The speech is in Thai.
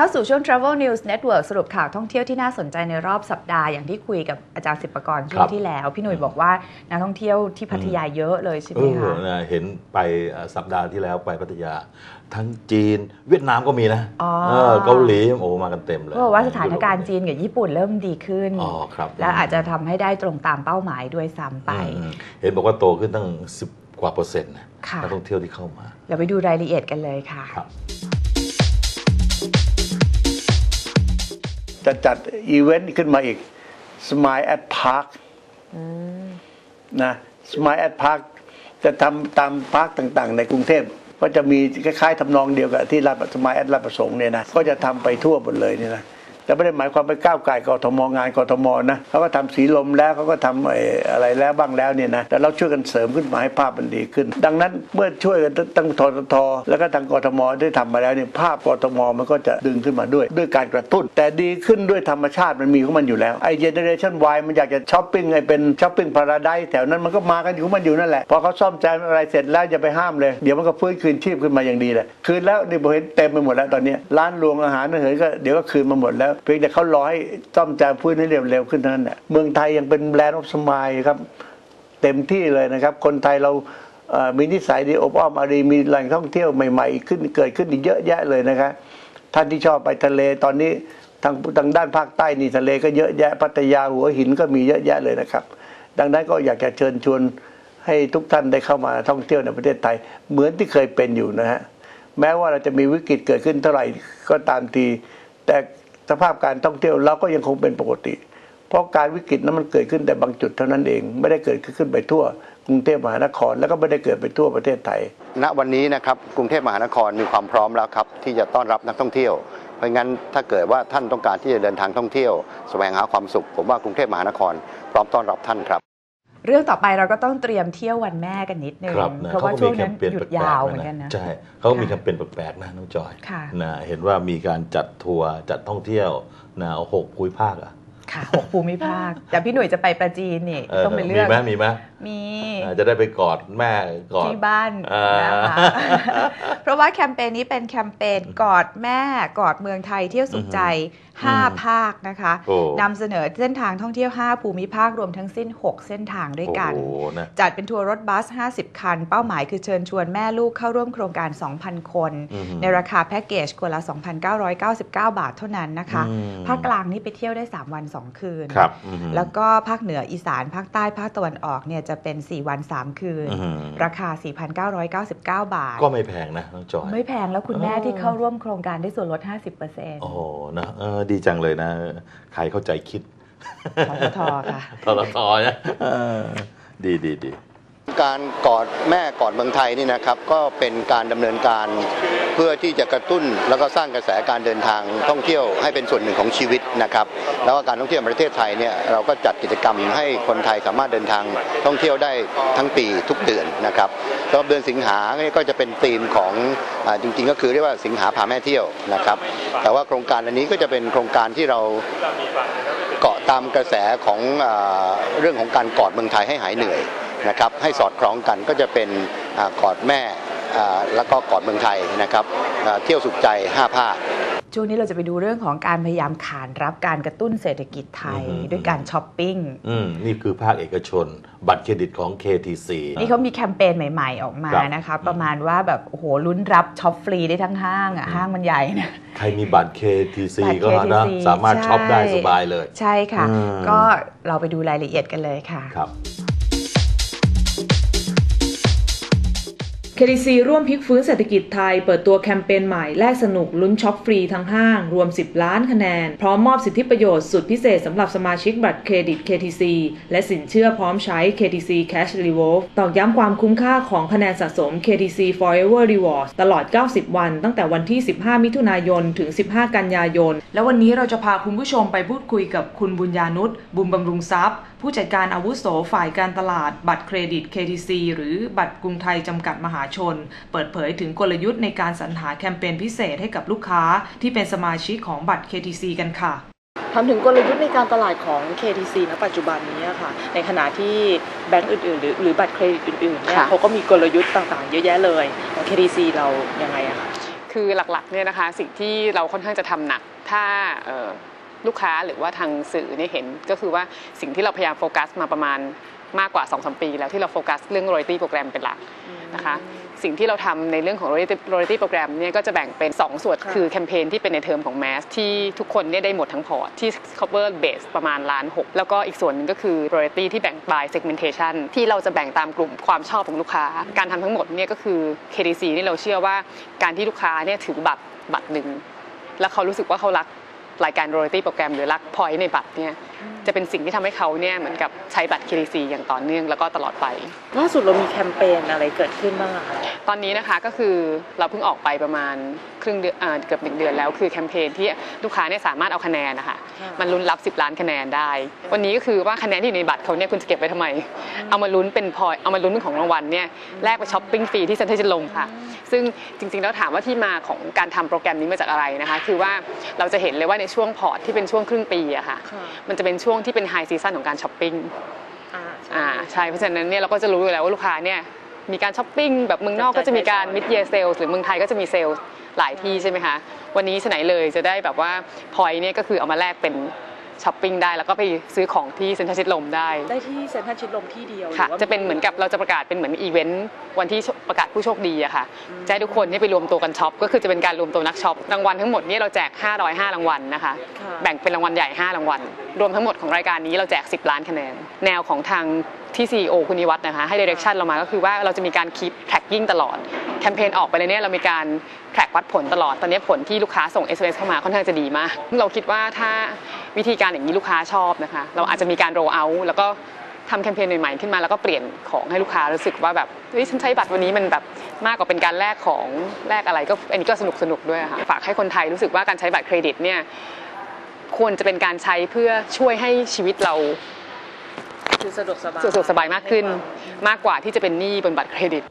เข้าสู่ช่วง Travel News Network สรุปข่าวท่องเที่ยวที่น่าสนใจในรอบสัปดาห์อย่างที่คุยกับอาจารย์สิบประกรณ์ช่วครังบที่แล้ว พี่หนุ่ยบอกว่านักท่องเที่ยวที่พัทยาเยอะเลยใช่ไหเอมอคะนะเห็นไปเอ่อสัปดาห์ที่แล้วไปพัทยา ทั้งจีนเวียดนามก็มีนะอ๋อเออเกาหลีโอ้มากันเต็มเลยก็บอกว่าสถานการณ์จีนกับญี่ปุ่นเริ่มดีขึ้นอ๋อครับแล้วอาจจะทำให้ได้ตรงตามเป้าหมายด้วยซ้ำไปอืมเห็นบอกว่าโตขึ้นตั้ง 10 กว่าเปอร์เซ็นต์นะค่ะนักท่องเที่ยวที่เข้ามาเดี๋ยวไปดูรายละเอียดกันเลยค่ะ จะจัดอีเวนต์ขึ้นมาอีก Smile at Park นะ Smile at Park จะทำตามพาร์คต่างๆ ในกรุงเทพก็จะมีคล้ายๆทำนองเดียวกับที่รับสมัยแอดรับประสงค์เนี่ยนะก็จะทำไปทั่วหมดเลยเนี่ยนะ แต่ไม่ได้หมายความไปก้าวไก่กทมงานกทมนะเขาก็ทำสีลมแล้วเขาก็ทำไอ้อะไรแล้วบ้างแล้วเนี่ยนะแต่เราช่วยกันเสริมขึ้นมาให้ภาพมันดีขึ้น ดังนั้นเมื่อช่วยกันตั้งทททแล้วก็ทางกทมได้ทำมาแล้วเนี่ยภาพกทมมันก็จะดึงขึ้นมาด้วย ด้วยการกระตุ้น แต่ดีขึ้นด้วยธรรมชาติมันมีของมันอยู่แล้วไอเจเนเรชัน Y มันอยากจะช้อปปิ้งไอเป็นช้อปปิ้งพาราไดแถวนั้นมันก็มากันอยู่ของมันอยู่นั่นแหละพอเขาซ่อมแซมอะไรเสร็จแล้วอย่าไปห้ามเลยเดี๋ยวมันก็ฟื้นคืนชีพขึ้นมาอย่างดีแหละคืนแล้วนี่ผมเห็นเต็มไปหมดแล้วตอนนี้ร้านรวงอาหารเหินก็เดี๋ยวก็คืนมาหมดแล้วเพียงแต่เขารอให้ซ่อมแซมฟื้นให้เร็วๆขึ้นนั้นแหละเมืองไทยยังเป็นแบรนด์ออฟสมายครับ เต็มที่เลยนะครับ คนไทยเรามีนิสัยดีอบอ้อมอารีมีแหล่งท่องเที่ยวใหม่ๆ ขึ้นเกิดขึ้นอีกเยอะแยะเลยนะครับท่านที่ชอบไปทะเลตอนนี้ทางทางด้านภาคใต้นี่ทะเลก็เยอะแยะพัทยาหัวหินก็มีเยอะแยะเลยนะครับ ดังนั้นก็อยากจะเชิญชวนให้ทุกท่านได้เข้ามาท่องเที่ยวในประเทศไทย เหมือนที่เคยเป็นอยู่นะฮะแม้ว่าเราจะมีวิกฤตเกิดขึ้นเท่าไหร่ก็ตามที แต่ สภาพการท่องเที่ยวเราก็ยังคงเป็นปกติ เพราะการวิกฤตนั้นมันเกิดขึ้นแต่บางจุดเท่านั้นเอง ไม่ได้เกิดขึ้นไปทั่วกรุงเทพมหานคร แล้วก็ไม่ได้เกิดไปทั่วประเทศไทย ณวันนี้นะครับกรุงเทพมหานครมีความพร้อมแล้วครับที่จะต้อนรับนักท่องเที่ยวเพราะงั้นถ้าเกิดว่าท่านต้องการที่จะเดินทางท่องเที่ยว แสวงหาความสุข ผมว่ากรุงเทพมหานคร พร้อมต้อนรับท่านครับ เรื่องต่อไปเราก็ต้องเตรียมเที่ยววันแม่กันนิดนึงครับนะเพราะว่าก็ช่วงมีแคนั้มนเปญหยุแปดลยากวๆเหมือนนะกันนะใช่เขาก็มีค่ะแคมเปญแปลกๆนะน้องจอยค่ะนะเห็นว่ามีการจัดทัวร์จัดท่องเที่ยวนะเอาหกภูมิภาคอะค่ะหกภูมิภาคแต่พี่หนุ่ยจะไปประจีนนี่เต้องไปเลือกมีไหมมีไหม มีอ่าจะได้ไปกอดแม่กอดที่บ้านอ่านนะคะเพราะว่าแคมเปญนี้เป็นแคมเปญกอดแม่กอดเมืองไทยเที่ยวสุขใจ 5 ภาคนะคะโอ้นำเสนอเส้นทางท่องเที่ยว 5 ภูมิภาครวมทั้งสิ้น 6 เส้นทางด้วยกันโอ้โหนะจัดเป็นทัวร์รถบัส 50 คัน เป้าหมายคือเชิญชวนแม่ลูกเข้าร่วมโครงการ 2,000 คนอือหือในราคาแพ็กเกจคนละ 2,999 บาทเท่านั้นนะคะอืมภาคกลางนี่ไปเที่ยวได้ 3 วัน 2 คืนครับอือหือแล้วก็ภาคเหนืออีสานภาคใต้ภาคตะวันออกเนี่ยจะเป็น 4 วัน 3 คืนอือหือราคา 4,999 บาท ก็ไม่แพงนะน้องจอย ไม่แพงแล้วคุณแม่เออที่เข้าร่วมโครงการได้ส่วนลด 50%โอ้โหนะเออดีจังเลยนะ ใครเข้าใจคิดทททค่ะทรทนะเออดีดีดี การกอดแม่กอดเมืองไทยนี่นะครับก็เป็นการดำเนินการเพื่อที่จะกระตุ้นแล้วก็สร้างกระแสการเดินทางท่องเที่ยวให้เป็นส่วนหนึ่งของชีวิตนะครับแล้วก็การท่องเที่ยวประเทศไทยเนี่ยเราก็จัดกิจกรรมให้คนไทยสามารถเดินทางท่องเที่ยวได้ทั้งปีทุกเดือนนะครับสำหรับเดือนสิงหาเนี่ยก็จะเป็นธีมของอจริงๆ ก็คือเรียกว่าสิงหาพาแม่เที่ยวนะครับแต่ว่าโครงการอันนี้ก็จะเป็นโครงการที่เราเกาะตามกระแสของอเรื่องของการกอดเมืองไทยให้หายเหนื่อย นะครับให้สอดคล้องกันก็จะเป็นอากอดแม่อ่าแล้วก็กอดเมืองไทยนะครับอ่าเที่ยวสุขใจ 5 ภาคช่วงนี้เราจะไปดูเรื่องของการพยายามขานรับการกระตุ้นเศรษฐกิจไทยอือฮึด้วยการช้อปปิ้งอืมนี่คือภาคเอกชน บัตรเครดิตของ KTC นี่เขามีแคมเปญใหม่ๆออกมาครับนะคะประมาณว่าแบบโอ้โหลุ้นรับช็อปฟรีได้ทั้งห้างอะห้างมันใหญ่นะใครมีบัตร KTC บัตรก็นะ KTC สามารถช็อปได้ใช่สบายเลย ใช่ค่ะอืมก็เราไปดูรายละเอียดกันเลยค่ะครับ KDC ร่วมพลิกฟื้นเศรษฐกิจไทย เปิดตัวแคมเปญใหม่แลกสนุกลุ้นช็อปฟรีทั้งห้าง รวม 10 ล้านคะแนน พร้อมมอบสิทธิประโยชน์สุดพิเศษสำหรับสมาชิกบัตรเครดิต KTC และสินเชื่อพร้อมใช้ KTC Cash Revolve ตอกย้ำความคุ้มค่าของคะแนนสะสม KTC Forever Rewards ตลอด 90 วัน ตั้งแต่วันที่ 15 มิถุนายน ถึง 15 กันยายน และวันนี้เราจะพาคุณผู้ชมไปพูดคุยกับคุณบุญญานุชบุญบำรุงทรัพย์ ผู้จัดการอาวุโสฝ่ายการตลาดบัตรเครดิต KTC หรือบัตรกรุงไทยจำกัดมหาชน เปิดเผยถึงกลยุทธ์ในการสรรหาแคมเปญพิเศษให้กับลูกค้าที่เป็นสมาชิกของบัตร KTC กันค่ะถามถึงกลยุทธ์ในการตลาดของ KTC ณปัจจุบันนี้ค่ะ ในขณะที่แบงก์อื่นๆ หรือหรือบัตรเครดิตอื่นๆเนี่ยค่ะเขาก็มีกลยุทธ์ต่างๆ เยอะแยะเลยของ KTC เรายังไงอะคะคือหลักๆเนี่ยนะคะสิ่งที่เราค่อนข้างจะทำหนักถ้าเอ่อลูกค้าหรือว่าทางสื่อเนี่ยเห็นก็คือว่าสิ่งที่เราพยายามโฟกัสมาประมาณมากกว่า2-3ปีแล้วที่เราโฟกัสเรื่อง royalty โปรแกรมเป็นหลัก นะคะ สิ่งที่เราทำในเรื่องของ royalty royalty โปรแกรมเนี่ยก็จะแบ่งเป็น 2 ส่วนค่ะคือแคมเปญที่เป็นในเทอมของ mass ที่ทุกคนเนี่ยได้หมดทั้งพอร์ตที่ cover base ประมาณล้านหกแล้วก็อีกส่วนหนึ่งก็คือ royalty ที่แบ่ง by segmentation ที่เราจะแบ่งตามกลุ่มความชอบของลูกค้า การทำทั้งหมดเนี่ยก็คือ KDC นี่เราเชื่อว่าการที่ลูกค้าเนี่ยถือบัตรบัตรหนึ่งแล้วเขารู้สึกว่าเขารักรายการ royalty โปรแกรมหรือรักพอยต์ในบัตรเนี่ย จะเป็นสิ่งที่ทำให้เขาเนี่ยเหมือนกับใช้บัตร KDC อย่างต่อเนื่องแล้วก็ตลอดไป ล่าสุดเรามีแคมเปญอะไรเกิดขึ้นบ้างอะคะตอนนี้นะคะก็คือเราเพิ่งออกไปประมาณครึ่งเดือนเอ่อเกือบหนึ่งเดือนแล้วคือแคมเปญที่ลูกค้าเนี่ยสามารถเอาคะแนนนะคะค่ะมันลุ้นรับ 10 ล้านคะแนนได้ วันนี้ก็คือว่าคะแนนที่อยู่ในบัตรเขาเนี่ยคุณจะเก็บไว้ทำไม เอามาลุ้นเป็นพอยเอามาลุ้นเป็นของรางวัลเนี่ยแลกไปช้อปปิ้งฟรีที่เซ็นทรัลชิดลมค่ะ ซึ่งจริงๆแล้วถามว่าที่มาของการทำโปรแกรมนี้มาจากอะไรนะคะ คือว่าเราจะเห็นเลยว่าในช่วงพอร์ตที่เป็นช่วงครึ่งปีอะค่ะค่ะมันจะเป็นช่วงที่เป็นไฮซีซันของการช้อปปิ้งอ่าอ่าใช่เพราะฉะนั้นเนี่ยเราก็จะรู้อยู่แล้วว่าลูกค้าเนี่ยมีการช้อปปิ้งแบบเมืองนอกก็จะมีการมิดเย r เซลหรือเมืองไทยก็จะมีเซลล์ หลายที่ใช่ไหมคะวันนี้ฉไหนเลยจะได้แบบว่าพอยเนี่ยก็คือเอามาแลกเป็นช้อปปิ้งได้แล้วก็ไปซื้อของที่เซ็นทรัลชิดลมได้ ได้ที่เซ็นทรัลชิดลมที่เดียวค่ะหรือว่าจะเป็นเหมือนกับเราจะประกาศเป็นเหมือนอีเวนต์วันที่ประกาศผู้โชคดีอะค่ะจะให้ทุกคนเนี่ยไปรวมตัวกันช็อปก็คือจะเป็นการรวมตัวนักช็อปรางวัลทั้งหมดเนี่ยเราแจก 505 รางวัลนะคะค่ะแบ่งเป็นรางวัลใหญ่ 5 รางวัล รวมทั้งหมดของรายการนี้เราแจก 10 ล้านคะแนน แนวของทาง ที่ CEO คุณนิวัฒน์นะคะให้ direction เรามาก็คือว่าเราจะมีการ keep tracking ตลอด แคมเปญออกไปเลยเนี่ยเรามีการ track วัดผลตลอด ตอนนี้ผลที่ลูกค้าส่ง SMS เข้ามาค่อนข้างจะดีมาก เราคิดว่าถ้าวิธีการอย่างนี้ลูกค้าชอบนะคะ เราอาจจะมีการ roll out แล้วก็ทำแคมเปญใหม่ๆขึ้นมาแล้วก็เปลี่ยนของให้ลูกค้ารู้สึกว่าแบบเฮ้ยฉันใช้บัตรวันนี้มันแบบมากกว่าเป็นการแลกของแลกอะไรก็อันนี้ก็สนุกสนุกๆด้วยอะค่ะฝากให้คนไทยรู้สึกว่าการใช้บัตรเครดิตเนี่ยควรจะเป็นการใช้เพื่อช่วยให้ชีวิตเรา คือสะดวกสบาย สะดวกสบายมากขึ้น มากกว่าที่จะเป็นหนี้บนบัตรเครดิต